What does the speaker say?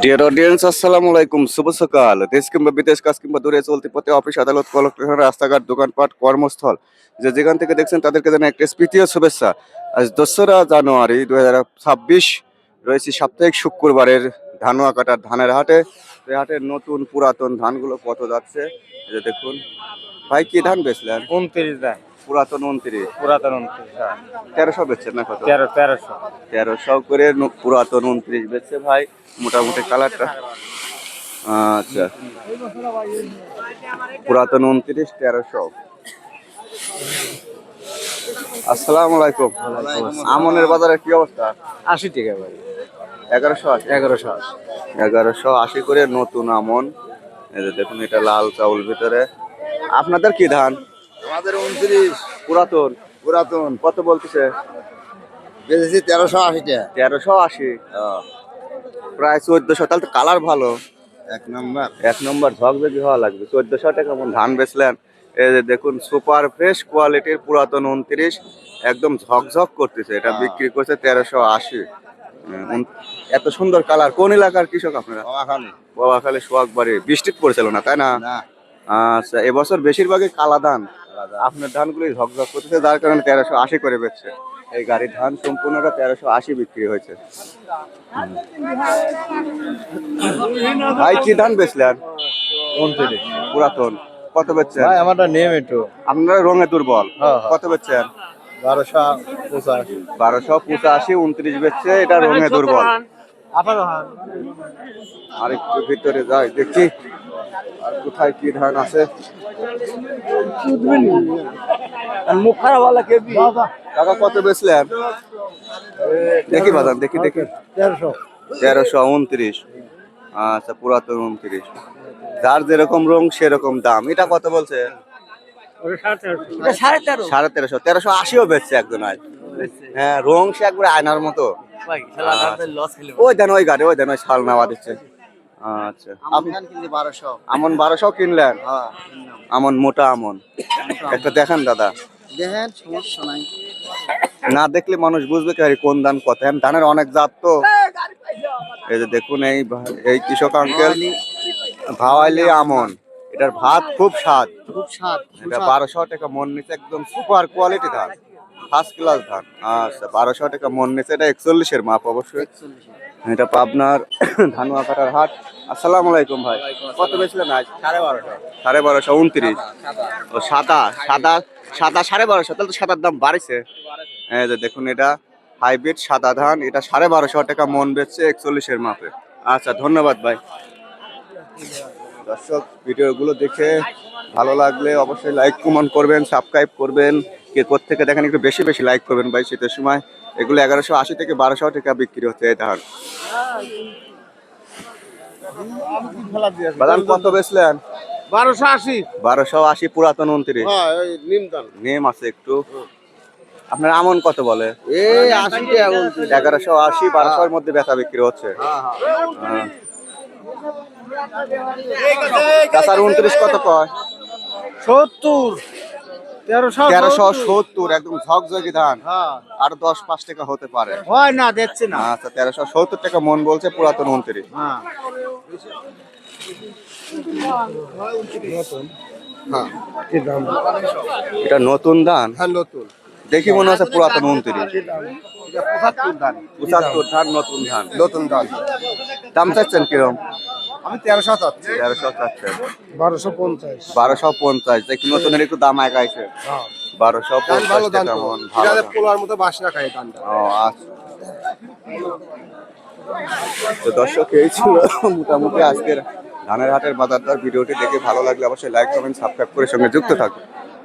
Dear audience আসসালামু আলাইকুম শুভ সকাল দেশ কিংবা বিদেশ কাজ কিংবা দূরে পথে অফিস আদালত রাস্তাঘাট দোকানপাট কর্মস্থল যে যেখান থেকে দেখছেন তাদেরকে একটা শুভেচ্ছা আজ দোসরা জানুয়ারি দু হাজার ছাব্বিশ রয়েছে সাপ্তাহিক শুক্রবারের ধানুয়া কাটার ধানের হাটে এই হাটের নতুন পুরাতন ধানগুলো কত যাচ্ছে দেখুন ভাই কি ধান বেচলেন উনত্রিশ দেয় পুরাতন উনত্রিশ পুরাতন উনত্রিশ হ্যাঁ। তেরোশো বেচছেন না কত? তেরো তেরোশো। তেরোশো করে ন- পুরাতন উনত্রিশ বেচছে ভাই মোটামুটি কালারটা। আচ্ছা। পুরাতন উনত্রিশ তেরোশো। আসসালামু আলাইকুম। আমনের বাজারে কি অবস্থা? আশি টাকা ভাই। এগারোশো আশি? এগারোশো আশি। এগারোশো আশি করে নতুন আমন। এই যে দেখুন এটা লাল চাউল ভিতরে। আপনাদের কি ধান? আমাদের উনত্রিশ। পুরাতন। পুরাতন। কত বলতেছে? বেঁচেছি তেরোশো আশিটা তেরোশো আশি? প্রায় চোদ্দশো। তাহলে তো কালার ভালো। এক নম্বর। এক নম্বর ঝকঝকি হওয়া লাগবে। চোদ্দশো টাকা মন ধান বেচলেন। এই যে দেখুন সুপার ফ্রেশ কোয়ালিটির পুরাতন উনত্রিশ একদম ঝকঝক করতেছে। এটা বিক্রি করছে তেরোশো আশি। এত সুন্দর কালার। কোন এলাকার কৃষক আপনারা? বাবাখালী। সোহাগবাড়ি। বৃষ্টি পড়ছিল না তাই না? না। আচ্ছা এবছর বেশিরভাগই কালা ধান আপনার ধানগুলি ঝকঝক করতেছে যার কারণে তেরোশো আশি করে বেচছে। এই গাড়ির ধান সম্পূর্ণটা তেরোশো আশি বিক্রি হয়েছে। ভাই কি ধান বেচলেন? পুরাতন। কত বেচছেন? ভাই আমারটা নেম একটু। আপনারা রঙে দুর্বল। হ্যাঁ, হ্যাঁ। কত বেচছেন? বারোশো পঁচাশি। বারোশো পঁচাশি উনত্রিশ বেচছে এটা রঙে দুর্বল। আঠারো আর একটু ভিতরে যাই দেখি। আর কোথায় কি ধান আছে? মুখ খারাপ হলে টাকা কত বেচলেন? দেখি বাজান দেখি দেখি। তেরোশো। তেরোশো উনত্রিশ। আচ্ছা পুরাতন উনত্রিশ। যার যেরকম রং সেরকম দাম। এটা কত বলছে? সাড়ে তেরো। সাড়ে তেরোশো। তেরোশো আশিও বেচছে একজন আজ হ্যাঁ রং সে একবারে আয়নার মতো। ওই দেন ওই গাড়ি ওই দেন ওই শাল নেওয়া দিচ্ছে। আচ্ছা। আমন বারোশো। কিনলেন? হ্যাঁ আমন মোটা আমন। একটা দেখান দাদা। দেখেন সমস্যা নাই। না দেখলে মানুষ বুঝবে কি আরে কোন ধান কত? এখন ধানের অনেক জাত তো। এই যে দেখুন এই এই কৃষক আঙ্কেল ভাওয়ালি। আমন। এটার ভাত খুব স্বাদ। খুব স্বাদ এটা বারোশো টাকা মন নিচে একদম সুপার কোয়ালিটি ধান। ফার্স্ট ক্লাস ধান। আচ্ছা বারোশো টাকা মন নিচে এটা একচল্লিশের মাপ অবশ্যই। এটা পাবনার ধানুয়া কাটার হাট। আসসালামু আলাইকুম ভাই। কত বেছিলেন আজ? সাড়ে বারোশো। সাড়ে বারোশো উনত্রিশ। ও সাদা সাদা সাদা সাড়ে বারোশো তাহলে তো সাদার দাম বাড়ছে। এই যে দেখুন এটা হাইব্রিড সাদা ধান এটা সাড়ে বারোশো টাকা মন বেচছে একচল্লিশের মাপে। আচ্ছা ধন্যবাদ ভাই। দর্শক ভিডিওগুলো দেখে ভালো লাগলে অবশ্যই লাইক কমেন্ট করবেন সাবস্ক্রাইব করবেন। কে থেকে দেখেন একটু বেশি বেশি লাইক করবেন ভাই শীতের সময়। এগুলো এগারোশো আশি থেকে বারোশো টাকা বিক্রি হচ্ছে এই ধান। বাদাম কত বেচলেন? বারোশো আশি। বারোশো আশি পুরাতন উনত্রিশ। হ্যাঁ নেম আছে একটু। আপনার আমন কত বলে? এই আশি এগারোশো আশি বারোশোর মধ্যে বেচা বিক্রি হচ্ছে। হ্যাঁ। উনত্রিশ কত কয়? সত্তর। তেরোশো সত্তর। একদম ঝকঝকি ধান। হ্যাঁ। আর দশ পাঁচ টাকা হতে পারে। হয় না দেখছি না। আচ্ছা তেরোশো সত্তর টাকা মন বলছে পুরাতন উনত্রিশ হ্যাঁ। এটা নতুন ধান? হ্যাঁ নতুন। দেখি মনে হচ্ছে পুরাতন উনত্রিশ পঁচাত্তর ধান। পঁচাত্তর ধান নতুন ধান। নতুন ধান। দাম চাচ্ছেন কিরম? আমি তেরোশো চাচ্ছি। তেরোশো চাচ্ছেন। বারোশো পঞ্চাশ। বারোশো পঞ্চাশ দেখি নতুনের একটু দাম আগাইছে হ্যাঁ। বারোশো পঞ্চাশ ভালো ধান টাকা তো মন ভালো ধান। পোলার মতো বাসনা খাই ধানটা ও আচ্ছা। তো দর্শক এই ছিল মোটামুটি আজকের ধানের হাটের বাজার দর ভিডিওটি দেখে ভালো লাগলে অবশ্যই লাইক কমেন্ট সাবস্ক্রাইব করে সঙ্গে যুক্ত থাকুন।